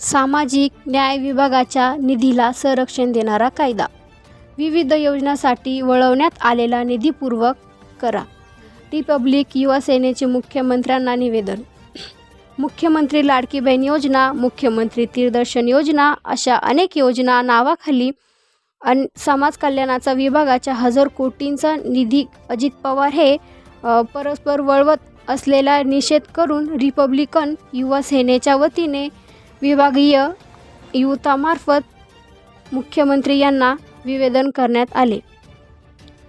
सामाजिक न्याय विभागाच्या निधीला संरक्षण देणारा कायदा. विविध योजनांसाठी वळवण्यात आलेला निधीपूर्वक करा. रिपब्लिक युवा सेनेचे मुख्यमंत्र्यांना निवेदन. मुख्यमंत्री लाडकी बहीण योजना मुख्यमंत्री तीरदर्शन योजना अशा अनेक योजना नावाखाली अन समाज कल्याणाचा विभागाच्या हजार कोटींचा निधी अजित पवार हे परस्पर वळवत असलेला निषेध करून रिपब्लिकन युवा सेनेच्या वतीने विभागीय युतामार्फत मुख्यमंत्री यांना निवेदन करण्यात आले.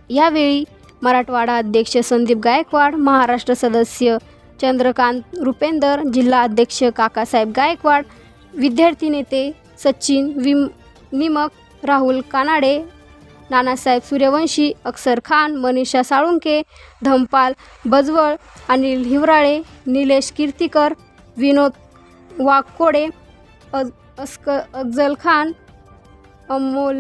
यावेळी मराठवाडा अध्यक्ष संदीप गायकवाड महाराष्ट्र सदस्य चंद्रकांत रुपेंदर जिल्हा अध्यक्ष काकासाहेब गायकवाड विद्यार्थी नेते सचिन विम निमक राहुल कानाडे नानासाहेब सूर्यवंशी अक्षर खान मनीषा साळुंके धमपाल बजवळ अनिल हिवराळे निलेश कीर्तीकर विनोद वाकोडे अज अस्क अफजल खान अमोल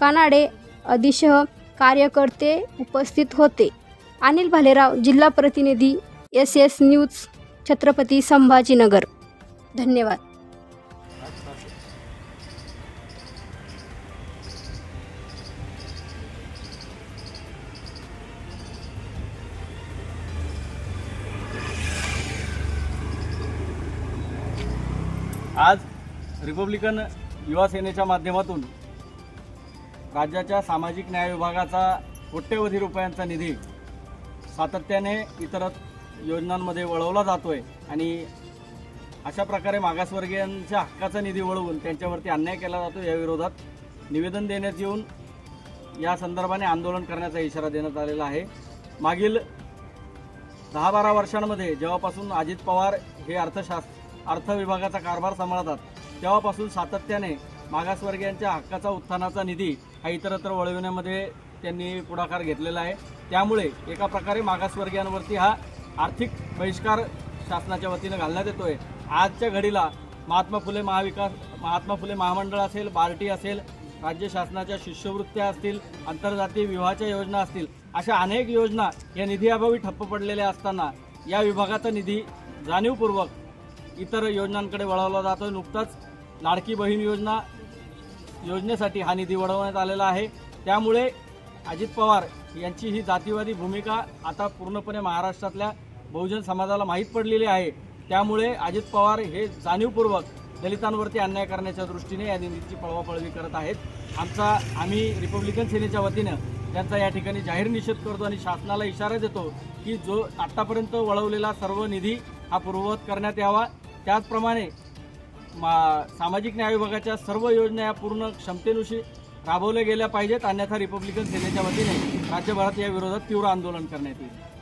कानाडे आदिशह कार्यकर्ते उपस्थित होते. अनिल भालेराव जिल्हा प्रतिनिधी S S news Chhatrapati Sambhajinagar. धन्यवाद. आज रिपब्लिकन युवा सेनेच्या माध्यमातून राज्याच्या सामाजिक न्याय विभागाचा कोट्यवधी रुपयांचा निधी सातत्याने इतर योजनांमध्ये वळवला जातो आहे आणि अशा प्रकारे मागासवर्गीयांच्या हक्काचा निधी वळवून त्यांच्यावरती अन्याय केला जातो या विरोधात निवेदन देण्यात येऊन या संदर्भाने आंदोलन करण्याचा इशारा देण्यात आलेला आहे. मागील दहा बारा वर्षांमध्ये जेव्हापासून अजित पवार हे अर्थशास्त्र अर्थ विभागाचा कारभार सांभाळतात. तेव्हापासून सातत्याने मागासवर्गीयांच्या हक्काचा उत्थानाचा निधी हा इतरत्र वळविण्यामध्ये त्यांनी पुढाकार घेतलेला आहे. त्यामुळे एका प्रकारे मागासवर्गीयांवरती हा आर्थिक बहिष्कार शासनाच्या वतीनं घालण्यात येतो आहे आजच्या घडीला महात्मा फुले महाविकास महात्मा फुले महामंडळ असेल बार्टी असेल राज्य शासनाच्या शिष्यवृत्त्या असतील आंतरजातीय विवाहाच्या योजना असतील अशा अनेक योजना या निधीअभावी ठप्प पडलेल्या असताना या विभागाचा निधी जाणीवपूर्वक इतर योजनांकडे वळवला जातो नुकताच लाडकी बहीण योजना योजनेसाठी हा निधी वळवण्यात आलेला आहे. त्यामुळे अजित पवार यांची ही जातीवादी भूमिका आता पूर्णपणे महाराष्ट्रातल्या बहुजन समाजाला माहीत पडलेली आहे. त्यामुळे अजित पवार हे जाणीवपूर्वक दलितांवरती अन्याय करण्याच्या दृष्टीने या निधीची पळवापळवी करत आहेत. आमचा आम्ही रिपब्लिकन सेनेच्या वतीनं त्यांचा या ठिकाणी जाहीर निषेध करतो आणि शासनाला इशारा देतो की जो आत्तापर्यंत वळवलेला सर्व निधी हा पूर्ववत करण्यात यावा. त्याचप्रमाणे मा सामाजिक न्याय विभागाच्या सर्व योजना या पूर्ण क्षमतेनुशी राबवल्या गेल्या पाहिजेत अन्यथा रिपब्लिकन सेनेच्या वतीने राज्यभरात या विरोधात तीव्र आंदोलन करण्यात येईल.